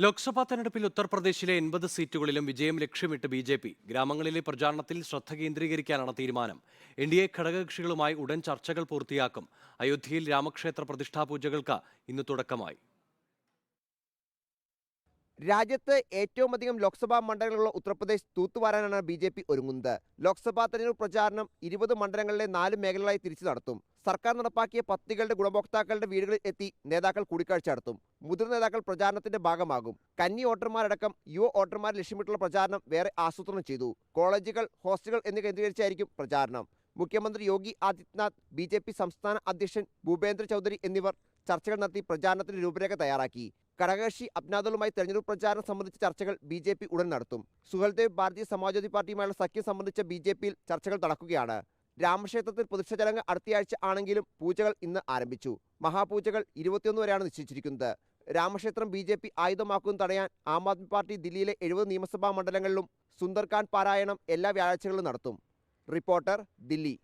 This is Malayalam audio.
ലോക്സഭാ തെരഞ്ഞെടുപ്പിൽ ഉത്തർപ്രദേശിലെ എൺപത് സീറ്റുകളിലും വിജയം ലക്ഷ്യമിട്ട് ബി ജെ പി. ഗ്രാമങ്ങളിലെ പ്രചാരണത്തിൽ ശ്രദ്ധ കേന്ദ്രീകരിക്കാനാണ് തീരുമാനം. എൻ ഡി എ ഘടകകക്ഷികളുമായി ഉടൻ ചർച്ചകൾ പൂർത്തിയാക്കും. അയോധ്യയിൽ രാമക്ഷേത്ര പ്രതിഷ്ഠാപൂജകൾക്ക് ഇന്ന് തുടക്കമായി. രാജ്യത്ത് ഏറ്റവും അധികം ലോക്സഭാ മണ്ഡലങ്ങളുള്ള ഉത്തർപ്രദേശ് തൂത്തുവാരാനാണ് ബി ജെ പി ഒരുങ്ങുന്നത്. ലോക്സഭാ തെരഞ്ഞെടുപ്പ് പ്രചാരണം ഇരുപത് മണ്ഡലങ്ങളിലെ നാല് മേഖലകളായി തിരിച്ചു നടത്തും. സർക്കാർ നടപ്പാക്കിയ പദ്ധതികളുടെ ഗുണഭോക്താക്കളുടെ വീടുകളിൽ എത്തി നേതാക്കൾ കൂടിക്കാഴ്ച നടത്തും. മുതിർന്ന നേതാക്കൾ പ്രചാരണത്തിന്റെ ഭാഗമാകും. കന്നി വോട്ടർമാരടക്കം യുവ വോട്ടർമാരെ ലക്ഷ്യമിട്ടുള്ള പ്രചാരണം വേറെ ആസൂത്രണം ചെയ്തു. കോളേജുകൾ ഹോസ്റ്റലുകൾ എന്നിവ കേന്ദ്രീകരിച്ചായിരിക്കും പ്രചാരണം. മുഖ്യമന്ത്രി യോഗി ആദിത്യനാഥ് ബി സംസ്ഥാന അധ്യക്ഷൻ ഭൂപേന്ദ്ര ചൗധരി എന്നിവർ ചർച്ചകൾ നടത്തി പ്രചാരണത്തിന് രൂപരേഖ തയ്യാറാക്കി. ഘടകകക്ഷി അപ്നാദളുമായി തെരഞ്ഞെടുപ്പ് പ്രചാരണം സംബന്ധിച്ച ചർച്ചകൾ ബി ജെ പി ഉടൻ നടത്തും. സുഹൽദേവ് ഭാരതീയ സമാജ്വാദി പാർട്ടിയുമായുള്ള സഖ്യം സംബന്ധിച്ച ബി ജെ പിയിൽ ചർച്ചകൾ നടക്കുകയാണ്. രാമക്ഷേത്രത്തിൽ പ്രതിഷ്ഠ ചടങ്ങ് അടുത്തയാഴ്ച ആണെങ്കിലും പൂജകൾ ഇന്ന് ആരംഭിച്ചു. മഹാപൂജകൾ ഇരുപത്തിയൊന്ന് വരെയാണ് നിശ്ചയിച്ചിരിക്കുന്നത്. രാമക്ഷേത്രം ബി ജെ പി ആയുധമാക്കുന്നത് തടയാൻ ആം ആദ്മി പാർട്ടി ദില്ലിയിലെ എഴുപത് നിയമസഭാ മണ്ഡലങ്ങളിലും സുന്ദർഖാൻ പാരായണം എല്ലാ വ്യാഴാഴ്ചകളിലും നടത്തും. റിപ്പോർട്ടർ ദില്ലി.